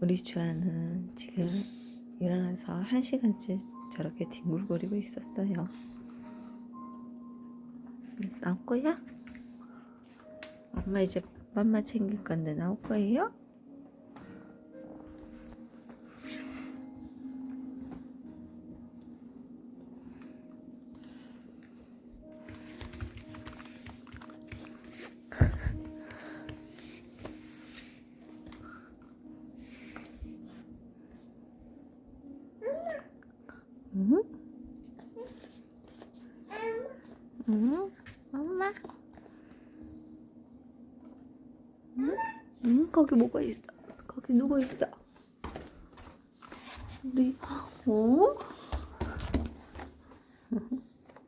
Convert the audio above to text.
우리 주아는 지금 일어나서 한 시간째 저렇게 뒹굴거리고 있었어요. 나올 거야? 엄마 이제 맘마 챙길 건데 나올 거예요? 응? 응? 엄마? 응? 응? 거기 뭐가 있어? 거기 누구 있어? 우리, 어?